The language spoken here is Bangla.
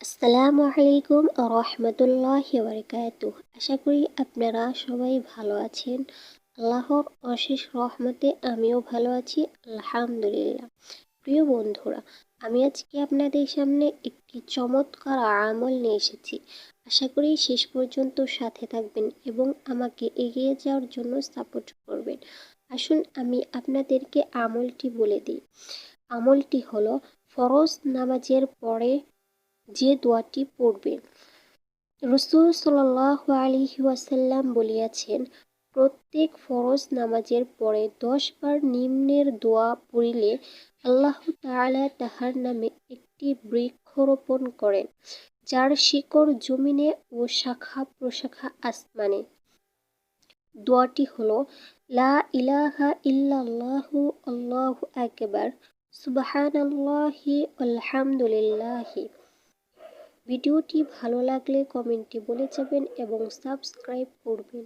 আসসালামু আলাইকুম রহমতুল্লাহ বারকাত আশা করি আপনারা সবাই ভালো আছেন। আল্লাহর অশেষ রহমতে আমিও ভালো আছি, আলহামদুলিল্লাহ। প্রিয় বন্ধুরা, আমি আজকে আপনাদের সামনে একটি চমৎকার আমল নিয়ে এসেছি। আশা করি শেষ পর্যন্ত সাথে থাকবেন এবং আমাকে এগিয়ে যাওয়ার জন্য সাপোর্ট করবেন। আসুন আমি আপনাদেরকে আমলটি বলে দিই। আমলটি হলো ফরজ নামাজের পরে যে দোয়াটি পড়বে। রসুল সাল্লাহ ওয়াসাল্লাম বলিয়াছেন, প্রত্যেক ফরজ নামাজের পরে দশ বার নিম্নের দোয়া পড়িলে আল্লাহ তালা তাহার নামে একটি বৃক্ষরোপণ করেন, যার শিকড় জমিনে ও শাখা প্রশাখা আসমানে। দোয়াটি হলো, লা ইলাহা ইল্লাল্লাহু আল্লাহু আকবার, সুবহানাল্লাহি আলহামদুলিল্লাহি ভিডিওটি ভালো লাগলে কমেন্টে বলে যাবেন এবং সাবস্ক্রাইব করবেন।